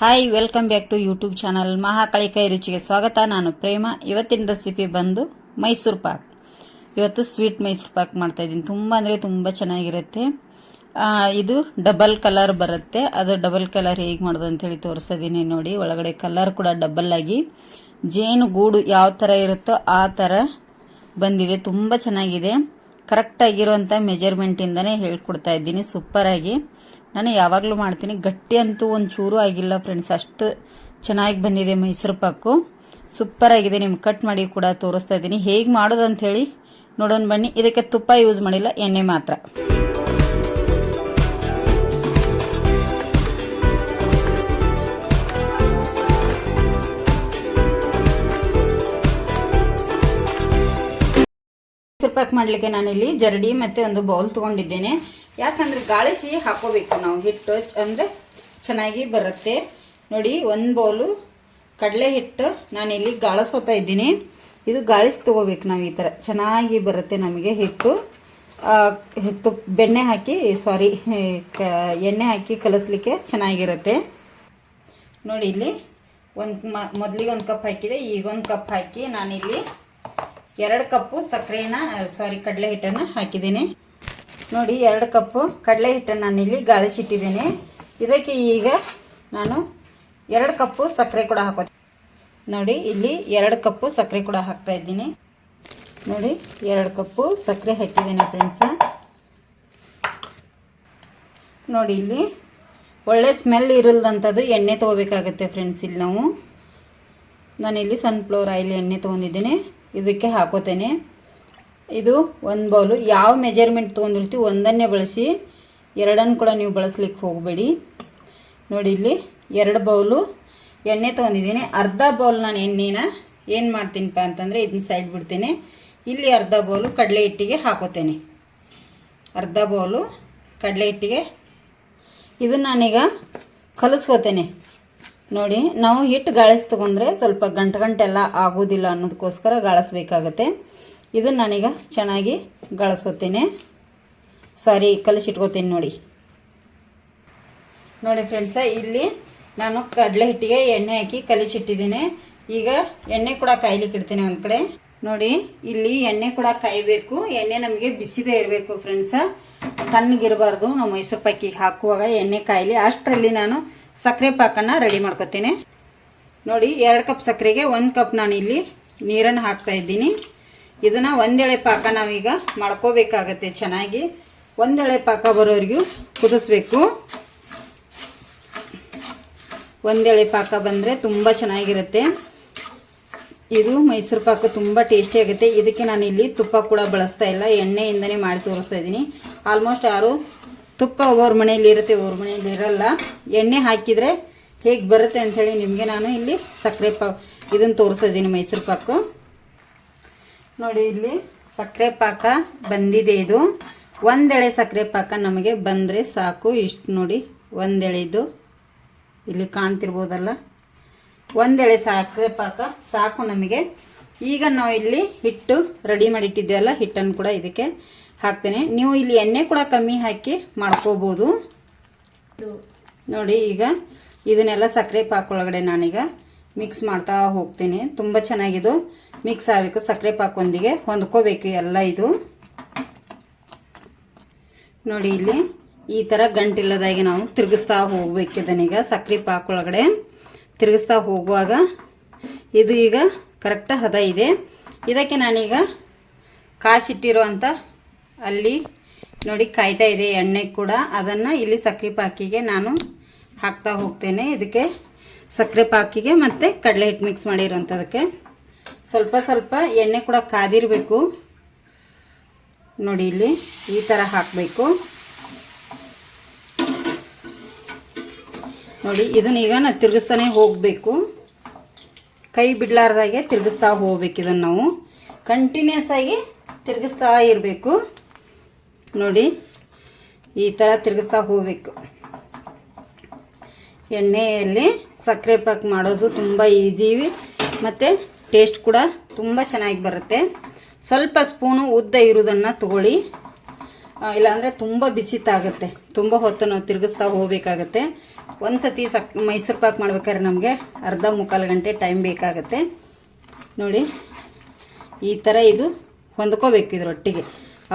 Hi welcome back to YouTube channel ಮಹಾಕಾಳಿಕಾಯಿ ರುಚಿಗೆ ಸ್ವಾಗತ ನಾನು ಪ್ರೇಮ ಇವತ್ತಿನ ರೆಸಿಪಿ ಬಂದು ಮೈಸೂರು ಪಾಕ್ ಇವತ್ತು ಸ್ವೀಟ್ ಮೈಸೂರು ಪಾಕ್ ಮಾಡ್ತಾ ಇದ್ದೀನಿ ತುಂಬ ಅಂದರೆ ತುಂಬ ಚೆನ್ನಾಗಿರುತ್ತೆ ಇದು ಡಬಲ್ ಕಲರ್ ಬರುತ್ತೆ. ಅದು ಡಬಲ್ ಕಲರ್ ಹೇಗೆ ಮಾಡೋದು ಅಂತೇಳಿ ತೋರಿಸ್ತಾ ಇದ್ದೀನಿ ನೋಡಿ. ಒಳಗಡೆ ಕಲರ್ ಕೂಡ ಡಬಲ್ ಆಗಿ. ಜೇನು ಗೂಡು ಯಾವ ಥರ ಇರುತ್ತೋ ಆ ಥರ ಬಂದಿದೆ. ತುಂಬ ಚೆನ್ನಾಗಿದೆ. ಕರೆಕ್ಟ್ ಆಗಿರುವಂಥ ಮೆಜರ್ಮೆಂಟಿಂದನೇ ಹೇಳ್ಕೊಡ್ತಾ ಇದ್ದೀನಿ. ಸೂಪರಾಗಿ ನಾನು ಯಾವಾಗಲೂ ಮಾಡ್ತೀನಿ. ಗಟ್ಟಿ ಅಂತೂ ಒಂದು ಚೂರು ಆಗಿಲ್ಲ ಫ್ರೆಂಡ್ಸ್ ಅಷ್ಟು ಚೆನ್ನಾಗಿ ಬಂದಿದೆ ಮೈಸೂರು ಪಾಕು. ಸೂಪರ್ ಆಗಿದೆ. ನಿಮ್ಗೆ ಕಟ್ ಮಾಡಿ ಕೂಡ ತೋರಿಸ್ತಾ ಇದ್ದೀನಿ. ಹೇಗೆ ಮಾಡೋದು ಅಂತ ಹೇಳಿ ನೋಡೋಣ ಬನ್ನಿ. ಇದಕ್ಕೆ ತುಪ್ಪ ಯೂಸ್ ಮಾಡಿಲ್ಲ, ಎಣ್ಣೆ ಮಾತ್ರ. ಮೈಸೂರು ಪಾಕ್ ಮಾಡಲಿಕ್ಕೆ ನಾನಿಲ್ಲಿ ಜರಡಿ ಮತ್ತು ಒಂದು ಬೌಲ್ ತೊಗೊಂಡಿದ್ದೇನೆ. ಯಾಕಂದ್ರೆ ಗಾಳಿಸಿ ಹಾಕೋಬೇಕು ನಾವು. ಹಿಟ್ಟು ಅಂದರೆ ಚೆನ್ನಾಗಿ ಬರುತ್ತೆ. ನೋಡಿ, ಒಂದು ಬೌಲು ಕಡಲೆ ಹಿಟ್ಟು ನಾನಿಲ್ಲಿ ಗಾಳಿಸ್ಕೊತಾ ಇದ್ದೀನಿ. ಇದು ಗಾಳಿಸಿ ತೊಗೋಬೇಕು ನಾವು ಈ ಥರ ಚೆನ್ನಾಗಿ ಬರುತ್ತೆ ನಮಗೆ ಹಿಟ್ಟು. ಹಿಟ್ಟು ಬೆಣ್ಣೆ ಹಾಕಿ ಸಾರಿ ಎಣ್ಣೆ ಹಾಕಿ ಕಲಿಸ್ಲಿಕ್ಕೆ ಚೆನ್ನಾಗಿರುತ್ತೆ. ನೋಡಿ, ಇಲ್ಲಿ ಒಂದು ಮೊದಲಿಗೆ ಒಂದು ಕಪ್ ಹಾಕಿದೆ, ಈಗ ಒಂದು ಕಪ್ ಹಾಕಿ ನಾನಿಲ್ಲಿ ಎರಡು ಕಪ್ಪು ಸಕ್ಕರೆನ ಸಾರಿ ಕಡಲೆ ಹಿಟ್ಟನ್ನು ಹಾಕಿದ್ದೀನಿ. ನೋಡಿ, ಎರಡು ಕಪ್ಪು ಕಡಲೆ ಹಿಟ್ಟನ್ನು ನಾನಿಲ್ಲಿ ಗಾಳಿಸಿಟ್ಟಿದ್ದೀನಿ. ಇದಕ್ಕೆ ಈಗ ನಾನು ಎರಡು ಕಪ್ಪು ಸಕ್ಕರೆ ಕೂಡ ಹಾಕೋ ನೋಡಿ, ಇಲ್ಲಿ ಎರಡು ಕಪ್ಪು ಸಕ್ಕರೆ ಕೂಡ ಹಾಕ್ತಾ ಇದ್ದೀನಿ. ನೋಡಿ, ಎರಡು ಕಪ್ಪು ಸಕ್ಕರೆ ಹಾಕಿದ್ದೀನಿ ಫ್ರೆಂಡ್ಸ ನೋಡಿ, ಇಲ್ಲಿ ಒಳ್ಳೆ ಸ್ಮೆಲ್ ಇರಲ್ದಂಥದ್ದು ಎಣ್ಣೆ ತೊಗೋಬೇಕಾಗತ್ತೆ ಫ್ರೆಂಡ್ಸ್ ಇಲ್ಲಿ ನಾವು. ನಾನಿಲ್ಲಿ ಸನ್ಫ್ಲವರ್ ಆಯಿಲ್ ಎಣ್ಣೆ ತೊಗೊಂಡಿದ್ದೀನಿ. ಇದಕ್ಕೆ ಹಾಕೋತೇನೆ. ಇದು ಒಂದು ಬೌಲು ಯಾವ ಮೆಜರ್ಮೆಂಟ್ ತೊಗೊಂಡಿರ್ತೀವಿ ಒಂದನ್ನೇ ಬಳಸಿ ಎರಡನ್ನು ಕೂಡ ನೀವು ಬಳಸ್ಲಿಕ್ಕೆ ಹೋಗಬೇಡಿ. ನೋಡಿ ಇಲ್ಲಿ ಎರಡು ಬೌಲು ಎಣ್ಣೆ ತೊಗೊಂಡಿದ್ದೀನಿ. ಅರ್ಧ ಬೌಲ್ ನಾನು ಎಣ್ಣೆನ ಏನು ಮಾಡ್ತೀನಿಪ್ಪ ಅಂತಂದರೆ ಇದನ್ನ ಸೈಡ್ ಬಿಡ್ತೀನಿ. ಇಲ್ಲಿ ಅರ್ಧ ಬೌಲು ಕಡಲೆ ಹಿಟ್ಟಿಗೆ ಹಾಕೋತೇನೆ. ಅರ್ಧ ಬೌಲು ಕಡಲೆ ಹಿಟ್ಟಿಗೆ. ಇದನ್ನು ನಾನೀಗ ಕಲಿಸ್ಕೋತೇನೆ. ನೋಡಿ, ನಾವು ಹಿಟ್ಟು ಗಾಳಿಸ್ ತೊಗೊಂಡ್ರೆ ಸ್ವಲ್ಪ ಗಂಟು ಗಂಟೆಲ್ಲ ಆಗೋದಿಲ್ಲ ಅನ್ನೋದಕ್ಕೋಸ್ಕರ ಗಾಳಿಸ್ಬೇಕಾಗತ್ತೆ. ಇದನ್ನು ನಾನೀಗ ಚೆನ್ನಾಗಿ ಗಳಿಸ್ಕೊತೀನಿ. ಸಾರಿ, ಕಲಿಸಿಟ್ಕೋತೀನಿ ನೋಡಿ. ನೋಡಿ ಫ್ರೆಂಡ್ಸ, ಇಲ್ಲಿ ನಾನು ಕಡಲೆ ಹಿಟ್ಟಿಗೆ ಎಣ್ಣೆ ಹಾಕಿ ಕಲಿಸಿಟ್ಟಿದ್ದೀನಿ. ಈಗ ಎಣ್ಣೆ ಕೂಡ ಕಾಯ್ಲಿಕ್ಕೆ ಇಡ್ತೀನಿ ಒಂದು ಕಡೆ. ನೋಡಿ, ಇಲ್ಲಿ ಎಣ್ಣೆ ಕೂಡ ಕಾಯಬೇಕು. ಎಣ್ಣೆ ನಮಗೆ ಬಿಸಿದೇ ಇರಬೇಕು ಫ್ರೆಂಡ್ಸ. ತಣ್ಣಗಿರಬಾರ್ದು. ನಾವು ಮೈಸೂರು ಪಾಕಿಗೆ ಹಾಕುವಾಗ ಎಣ್ಣೆ ಕಾಯಿಲಿ ಅಷ್ಟರಲ್ಲಿ ನಾನು ಸಕ್ಕರೆ ಪಾಕನ್ನು ರೆಡಿ ಮಾಡ್ಕೊತೀನಿ. ನೋಡಿ, ಎರಡು ಕಪ್ ಸಕ್ಕರೆಗೆ ಒಂದು ಕಪ್ ನಾನು ಇಲ್ಲಿ ನೀರನ್ನು ಹಾಕ್ತಾ ಇದ್ದೀನಿ. ಇದನ್ನು ಒಂದೆಳೆ ಪಾಕ ನಾವೀಗ ಮಾಡ್ಕೋಬೇಕಾಗತ್ತೆ ಚೆನ್ನಾಗಿ. ಒಂದೆಳೆ ಪಾಕ ಬರೋರಿಗೂ ಕುದಿಸ್ಬೇಕು. ಒಂದೆಳೆ ಪಾಕ ಬಂದರೆ ತುಂಬ ಚೆನ್ನಾಗಿರುತ್ತೆ. ಇದು ಮೈಸೂರು ಪಾಕ ತುಂಬ ಟೇಸ್ಟಿ ಆಗುತ್ತೆ. ಇದಕ್ಕೆ ನಾನು ಇಲ್ಲಿ ತುಪ್ಪ ಕೂಡ ಬಳಸ್ತಾ ಇಲ್ಲ. ಎಣ್ಣೆಯಿಂದನೇ ಮಾಡಿ ತೋರಿಸ್ತಾ ಇದ್ದೀನಿ. ಆಲ್ಮೋಸ್ಟ್ ಯಾರು ತುಪ್ಪ ಅವ್ರ ಮನೆಯಲ್ಲಿ ಇರುತ್ತೆ, ಅವ್ರ ಮನೆಯಲ್ಲಿ ಇರಲ್ಲ. ಎಣ್ಣೆ ಹಾಕಿದರೆ ಹೇಗೆ ಬರುತ್ತೆ ಅಂಥೇಳಿ ನಿಮಗೆ ನಾನು ಇಲ್ಲಿ ಸಕ್ಕರೆ ಪಾ ಇದನ್ನು ತೋರಿಸ್ತಾ ಇದ್ದೀನಿ ಮೈಸೂರು ಪಾಕು. ನೋಡಿ ಇಲ್ಲಿ ಸಕ್ಕರೆ ಪಾಕ ಬಂದಿದೆ ಇದು. ಒಂದೆಳೆ ಸಕ್ಕರೆ ಪಾಕ ನಮಗೆ ಬಂದರೆ ಸಾಕು. ಇಷ್ಟು ನೋಡಿ ಒಂದೆಳೆದು ಇಲ್ಲಿ ಕಾಣ್ತಿರ್ಬೋದಲ್ಲ? ಒಂದೆಳೆ ಸಕ್ಕರೆ ಪಾಕ ಸಾಕು ನಮಗೆ. ಈಗ ನಾವು ಇಲ್ಲಿ ಹಿಟ್ಟು ರೆಡಿ ಮಾಡಿಟ್ಟಿದ್ದೇವಲ್ಲ ಹಿಟ್ಟನ್ನು ಕೂಡ ಇದಕ್ಕೆ ಹಾಕ್ತೇನೆ. ನೀವು ಇಲ್ಲಿ ಎಣ್ಣೆ ಕೂಡ ಕಮ್ಮಿ ಹಾಕಿ ಮಾಡ್ಕೋಬೋದು. ನೋಡಿ ಈಗ ಇದನ್ನೆಲ್ಲ ಸಕ್ಕರೆ ಪಾಕ ಒಳಗಡೆ ನಾನೀಗ ಮಿಕ್ಸ್ ಮಾಡ್ತಾ ಹೋಗ್ತೀನಿ. ತುಂಬ ಚೆನ್ನಾಗಿದು. ಮಿಕ್ಸ್ ಆಗಬೇಕು ಸಕ್ಕರೆ ಪಾಕೊಂದಿಗೆ ಹೊಂದ್ಕೋಬೇಕು ಎಲ್ಲ ಇದು. ನೋಡಿ ಇಲ್ಲಿ ಈ ಥರ ಗಂಟಿಲ್ಲದಾಗೆ ನಾವು ತಿರುಗಿಸ್ತಾ ಹೋಗ್ಬೇಕು ಇದನ್ನೀಗ ಸಕ್ಕರೆ ಪಾಕ ಒಳಗಡೆ. ತಿರುಗಿಸ್ತಾ ಹೋಗುವಾಗ ಇದು ಈಗ ಕರೆಕ್ಟ್ ಹದ ಇದೆ. ಇದಕ್ಕೆ ನಾನೀಗ ಕಾಸಿಟ್ಟಿರುವಂಥ ಅಲ್ಲಿ ನೋಡಿ ಕಾಯ್ತಾ ಇದೆ ಎಣ್ಣೆ ಕೂಡ. ಅದನ್ನು ಇಲ್ಲಿ ಸಕ್ಕರೆ ಪಾಕಿಗೆ ನಾನು ಹಾಕ್ತಾ ಹೋಗ್ತೇನೆ. ಇದಕ್ಕೆ ಸಕ್ಕರೆ ಪಾಕಿಗೆ ಮತ್ತು ಕಡಲೆ ಹಿಟ್ಟು ಮಿಕ್ಸ್ ಮಾಡಿರೋಂಥದಕ್ಕೆ. ಸ್ವಲ್ಪ ಸ್ವಲ್ಪ ಎಣ್ಣೆ ಕೂಡ ಕಾದಿರಬೇಕು. ನೋಡಿ ಇಲ್ಲಿ ಈ ಥರ ಹಾಕಬೇಕು. ನೋಡಿ ಇದನ್ನ ಈಗ ನಾವು ತಿರುಗಿಸ್ತಾನೆ ಹೋಗಬೇಕು. ಕೈ ಬಿಡ್ಲಾರ್ದಾಗೆ ತಿರುಗಿಸ್ತಾ ಹೋಗ್ಬೇಕು ಇದನ್ನು ನಾವು. ಕಂಟಿನ್ಯೂಸ್ ಆಗಿ ತಿರುಗಿಸ್ತಾ ಇರಬೇಕು. ನೋಡಿ ಈ ಥರ ತಿರುಗಿಸ್ತಾ ಹೋಗಬೇಕು. ಎಣ್ಣೆಯಲ್ಲಿ ಸಕ್ಕರೆ ಪಾಕ್ ಮಾಡೋದು ತುಂಬ ಈಜಿ ಮತ್ತು ಟೇಸ್ಟ್ ಕೂಡ ತುಂಬ ಚೆನ್ನಾಗಿ ಬರುತ್ತೆ. ಸ್ವಲ್ಪ ಸ್ಪೂನು ಉದ್ದ ಇರೋದನ್ನು ತಗೊಳ್ಳಿ. ಇಲ್ಲಾಂದರೆ ತುಂಬ ಬಿಸಿ ತಾಗುತ್ತೆ ತುಂಬ ಹೊತ್ತು ನಾವು ತಿರುಗಿಸ್ತಾ ಹೋಗಬೇಕಾಗತ್ತೆ. ಒಂದು ಸತಿ ಸಕ್, ಮೈಸೂರು ಪಾಕ್ ಮಾಡ್ಬೇಕಾದ್ರೆ ನಮಗೆ ಅರ್ಧ ಮುಕ್ಕಾಲು ಗಂಟೆ ಟೈಮ್ ಬೇಕಾಗುತ್ತೆ. ನೋಡಿ, ಈ ಥರ ಇದು ಹೊಂದ್ಕೋಬೇಕು ಇದರೊಟ್ಟಿಗೆ.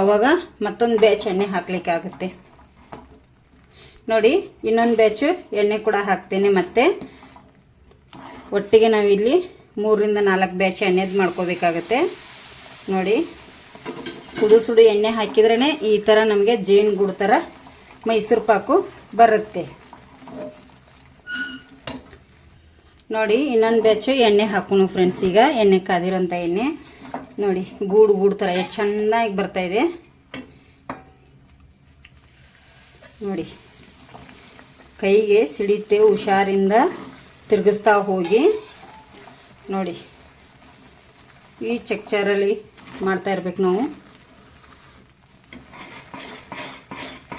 ಆವಾಗ ಮತ್ತೊಂದು ಬ್ಯಾಚ್ ಎಣ್ಣೆ ಹಾಕ್ಲಿಕ್ಕೆ ಆಗುತ್ತೆ ನೋಡಿ, ಇನ್ನೊಂದು ಬ್ಯಾಚು ಎಣ್ಣೆ ಕೂಡ ಹಾಕ್ತೇನೆ ಮತ್ತೆ. ಒಟ್ಟಿಗೆ ನಾವಿಲ್ಲಿ ಮೂರರಿಂದ ನಾಲ್ಕು ಬ್ಯಾಚ್ ಎಣ್ಣೆದು ಮಾಡ್ಕೋಬೇಕಾಗತ್ತೆ. ನೋಡಿ, ಸುಡು ಸುಡು ಎಣ್ಣೆ ಹಾಕಿದ್ರೇ ಈ ಥರ ನಮಗೆ ಜೇನು ಗುಡ್ ಥರ ಮೈಸೂರು ಪಾಕು ಬರುತ್ತೆ. ನೋಡಿ, ಇನ್ನೊಂದು ಬ್ಯಾಚು ಎಣ್ಣೆ ಹಾಕೋಣ ಫ್ರೆಂಡ್ಸ್ ಈಗ ಎಣ್ಣೆ ಕಾದಿರೋಂಥ ಎಣ್ಣೆ. ನೋಡಿ, ಗೂಡು ಗೂಡು ಥರ ಚೆನ್ನಾಗಿ ಬರ್ತಾ ಇದೆ. ನೋಡಿ ಕೈಗೆ ಸಿಡಿತೆ ಹುಷಾರಿಂದ ತಿರುಗಿಸ್ತಾ ಹೋಗಿ. ನೋಡಿ, ಈ ಚಕ್ಚರಲ್ಲಿ ಮಾಡ್ತಾ ಇರ್ಬೇಕು ನಾವು.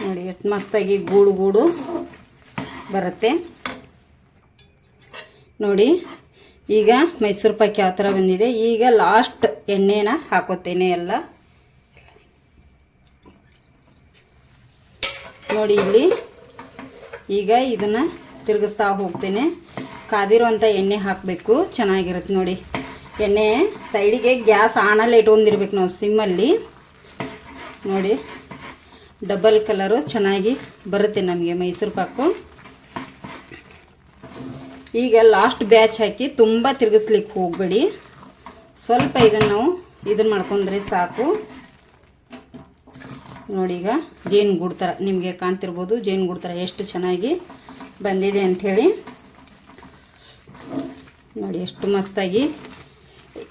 ನೋಡಿ, ಎಷ್ಟು ಮಸ್ತಾಗಿ ಗೂಡು ಗೂಡು ಬರುತ್ತೆ. ನೋಡಿ, ಈಗ ಮೈಸೂರು ಪಾಕ್ ಯಾವ ಥರ ಬಂದಿದೆ. ಈಗ ಲಾಸ್ಟ್ ಎಣ್ಣೆನ ಹಾಕೋತೇನೆ ಎಲ್ಲ. ನೋಡಿ, ಇಲ್ಲಿ ಈಗ ಇದನ್ನು ತಿರುಗಿಸ್ತಾ ಹೋಗ್ತೇನೆ. ಕಾದಿರುವಂಥ ಎಣ್ಣೆ ಹಾಕಬೇಕು. ಚೆನ್ನಾಗಿರುತ್ತೆ ನೋಡಿ. ಎಣ್ಣೆ ಸೈಡಿಗೆ ಗ್ಯಾಸ್ ಆನಲ್ಲಿ ಇಟ್ಕೊಂಡಿರ್ಬೇಕು ನಾವು ಸಿಮ್ಮಲ್ಲಿ ನೋಡಿ. ಡಬಲ್ ಕಲರು ಚೆನ್ನಾಗಿ ಬರುತ್ತೆ ನಮಗೆ ಮೈಸೂರು ಪಾಕು. ಈಗ ಲಾಸ್ಟ್ ಬ್ಯಾಚ್ ಹಾಕಿ ತುಂಬ ತಿರುಗಿಸ್ಲಿಕ್ಕೆ ಹೋಗಬೇಡಿ. ಸ್ವಲ್ಪ ಇದನ್ನು ನಾವು ಇದನ್ನು ಮಾಡ್ಕೊಂಡ್ರೆ ಸಾಕು. ನೋಡಿ ಈಗ ಜೇನು ಗೂಡು ಥರ ನಿಮಗೆ ಕಾಣ್ತಿರ್ಬೋದು ಜೇನು ಗೂಡು ಥರ ಎಷ್ಟು ಚೆನ್ನಾಗಿ ಬಂದಿದೆ ಅಂಥೇಳಿ. ನೋಡಿ ಎಷ್ಟು ಮಸ್ತಾಗಿ.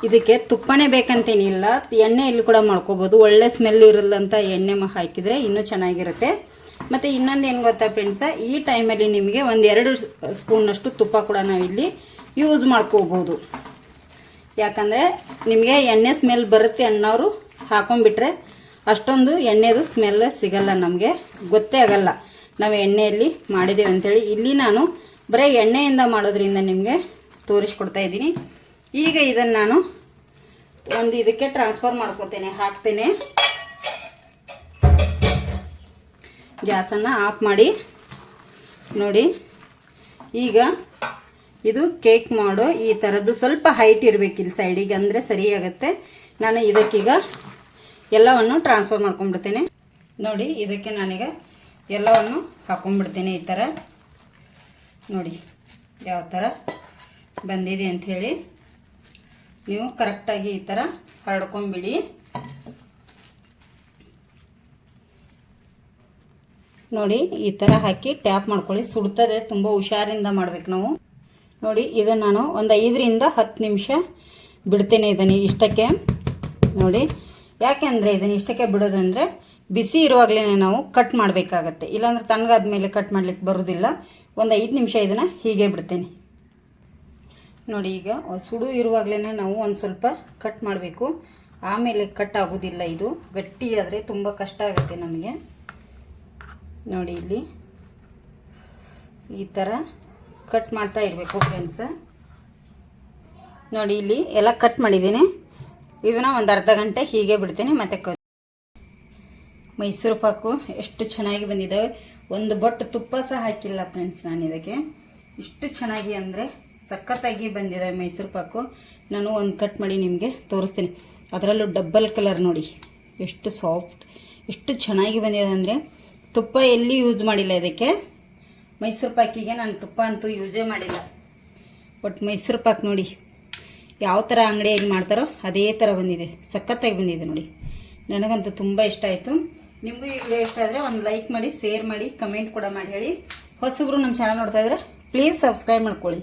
ಇದಕ್ಕೆ ತುಪ್ಪನೇ ಬೇಕಂತೇನಿಲ್ಲ ಎಣ್ಣೆಯಲ್ಲಿ ಕೂಡ ಮಾಡ್ಕೋಬೋದು. ಒಳ್ಳೆ ಸ್ಮೆಲ್ ಇರಲ್ಲಂತ ಎಣ್ಣೆ ಹಾಕಿದರೆ ಇನ್ನೂ ಚೆನ್ನಾಗಿರುತ್ತೆ. ಮತ್ತು ಇನ್ನೊಂದು ಏನು ಗೊತ್ತಾ ಫ್ರೆಂಡ್ಸ ಈ ಟೈಮಲ್ಲಿ ನಿಮಗೆ ಒಂದು ಎರಡು ಸ್ಪೂನಷ್ಟು ತುಪ್ಪ ಕೂಡ ನಾವಿಲ್ಲಿ ಯೂಸ್ ಮಾಡ್ಕೋಬೋದು. ಯಾಕಂದರೆ ನಿಮಗೆ ಎಣ್ಣೆ ಸ್ಮೆಲ್ ಬರುತ್ತೆ ಅನ್ನೋರು ಹಾಕೊಂಡ್ಬಿಟ್ರೆ ಅಷ್ಟೊಂದು ಎಣ್ಣೆದು ಸ್ಮೆಲ್ ಸಿಗಲ್ಲ ನಮಗೆ. ಗೊತ್ತೇ ಆಗಲ್ಲ. ನಾವು ಎಣ್ಣೆಯಲ್ಲಿ ಮಾಡಿದ್ದೇವೆ ಅಂಥೇಳಿ ಇಲ್ಲಿ ನಾನು ಬರೀ ಎಣ್ಣೆಯಿಂದ ಮಾಡೋದ್ರಿಂದ ನಿಮಗೆ ತೋರಿಸ್ಕೊಡ್ತಾ ಇದ್ದೀನಿ. ಈಗ ಇದನ್ನು ನಾನು ಒಂದು ಇದಕ್ಕೆ ಟ್ರಾನ್ಸ್ಫರ್ ಮಾಡ್ಕೋತೇನೆ, ಹಾಕ್ತೇನೆ. ಗ್ಯಾಸನ್ನು ಆಫ್ ಮಾಡಿ. ನೋಡಿ, ಈಗ ಇದು ಕೇಕ್ ಮಾಡೋ ಈ ಥರದ್ದು ಸ್ವಲ್ಪ ಹೈಟ್ ಇರಬೇಕು ಇಲ್ಲಿ ಸೈಡಿಗೆ ಅಂದರೆ ಸರಿಯಾಗುತ್ತೆ ನಾನು ಇದಕ್ಕೀಗ ಎಲ್ಲವನ್ನು ಟ್ರಾನ್ಸ್ಫರ್ ಮಾಡ್ಕೊಂಡ್ಬಿಡ್ತೀನಿ. ನೋಡಿ, ಇದಕ್ಕೆ ನನಗೆ ಎಲ್ಲವನ್ನು ಹಾಕ್ಕೊಂಡ್ಬಿಡ್ತೀನಿ ಈ ಥರ ನೋಡಿ, ಯಾವ ಥರ ಬಂದಿದೆ ಅಂಥೇಳಿ ನೀವು ಕರೆಕ್ಟಾಗಿ ಈ ಥರ ಹರಡ್ಕೊಂಬಿಡಿ ನೋಡಿ, ಈ ಥರ ಹಾಕಿ ಟ್ಯಾಪ್ ಮಾಡ್ಕೊಳ್ಳಿ. ಸುಡ್ತದೆ, ತುಂಬ ಹುಷಾರಿಂದ ಮಾಡ್ಬೇಕು ನಾವು. ನೋಡಿ ಇದನ್ನು ನಾನು ಒಂದು ಐದರಿಂದ ಹತ್ತು ನಿಮಿಷ ಬಿಡ್ತೇನೆ ಇದನ್ನು ಇಷ್ಟಕ್ಕೆ. ನೋಡಿ ಯಾಕೆಂದರೆ ಇದನ್ನು ಇಷ್ಟಕ್ಕೆ ಬಿಡೋದಂದರೆ ಬಿಸಿ ಇರುವಾಗಲೇ ನಾವು ಕಟ್ ಮಾಡಬೇಕಾಗತ್ತೆ. ಇಲ್ಲಾಂದ್ರೆ ತಣ್ಣಗಾದ ಮೇಲೆ ಕಟ್ ಮಾಡಲಿಕ್ಕೆ ಬರೋದಿಲ್ಲ. ಒಂದು ಐದು ನಿಮಿಷ ಇದನ್ನು ಹೀಗೆ ಬಿಡ್ತೇನೆ. ನೋಡಿ ಈಗ ಸುಡು ಇರುವಾಗಲೇ ನಾವು ಒಂದು ಸ್ವಲ್ಪ ಕಟ್ ಮಾಡಬೇಕು. ಆಮೇಲೆ ಕಟ್ ಆಗೋದಿಲ್ಲ ಇದು. ಗಟ್ಟಿ ಆದರೆ ತುಂಬ ಕಷ್ಟ ಆಗುತ್ತೆ ನಮಗೆ. ನೋಡಿ ಇಲ್ಲಿ ಈ ಥರ ಕಟ್ ಮಾಡ್ತಾ ಇರಬೇಕು ಫ್ರೆಂಡ್ಸ್ ನೋಡಿ ಇಲ್ಲಿ ಎಲ್ಲ ಕಟ್ ಮಾಡಿದ್ದೀನಿ. ಇದನ್ನು ಒಂದು ಅರ್ಧ ಗಂಟೆ ಹೀಗೆ ಬಿಡ್ತೀನಿ, ಮತ್ತೆ ಮೈಸೂರು ಪಾಕು ಎಷ್ಟು ಚೆನ್ನಾಗಿ ಬಂದಿದ್ದಾವೆ. ಒಂದು ಬೊಟ್ಟು ತುಪ್ಪ ಸಹ ಹಾಕಿಲ್ಲ ಫ್ರೆಂಡ್ಸ್ ನಾನು ಇದಕ್ಕೆ. ಇಷ್ಟು ಚೆನ್ನಾಗಿ ಅಂದರೆ ಸಖತ್ತಾಗಿ ಬಂದಿದ್ದಾವೆ ಮೈಸೂರು ಪಾಕು. ನಾನು ಒಂದು ಕಟ್ ಮಾಡಿ ನಿಮಗೆ ತೋರಿಸ್ತೀನಿ. ಅದರಲ್ಲೂ ಡಬ್ಬಲ್ ಕಲರ್ ನೋಡಿ. ಎಷ್ಟು ಸಾಫ್ಟ್ ಎಷ್ಟು ಚೆನ್ನಾಗಿ ಬಂದಿದೆ ಅಂದರೆ ತುಪ್ಪ ಎಲ್ಲಿ ಯೂಸ್ ಮಾಡಿಲ್ಲ ಇದಕ್ಕೆ. ಮೈಸೂರು ಪಾಕಿಗೆ ನಾನು ತುಪ್ಪ ಅಂತೂ ಯೂಸೇ ಮಾಡಿಲ್ಲ. ಬಟ್ ಮೈಸೂರು ಪಾಕ್ ನೋಡಿ. ಯಾವ ಥರ ಅಂಗಡಿಯಲ್ಲಿ ಮಾಡ್ತಾರೋ ಅದೇ ಥರ ಬಂದಿದೆ. ಸಖತ್ತಾಗಿ ಬಂದಿದೆ ನೋಡಿ. ನನಗಂತೂ ತುಂಬ ಇಷ್ಟ ಆಯಿತು. ನಿಮಗೂ ಈ ವಿಡಿಯೋ ಇಷ್ಟ ಆದರೆ ಒಂದು ಲೈಕ್ ಮಾಡಿ, ಶೇರ್ ಮಾಡಿ, ಕಮೆಂಟ್ ಕೂಡ ಮಾಡಿ ಹೇಳಿ. ಹೊಸಬ್ರು ನಮ್ಮ ಚಾನಲ್ ನೋಡ್ತಾ ಇದ್ರೆ ಪ್ಲೀಸ್ ಸಬ್ಸ್ಕ್ರೈಬ್ ಮಾಡ್ಕೊಳ್ಳಿ.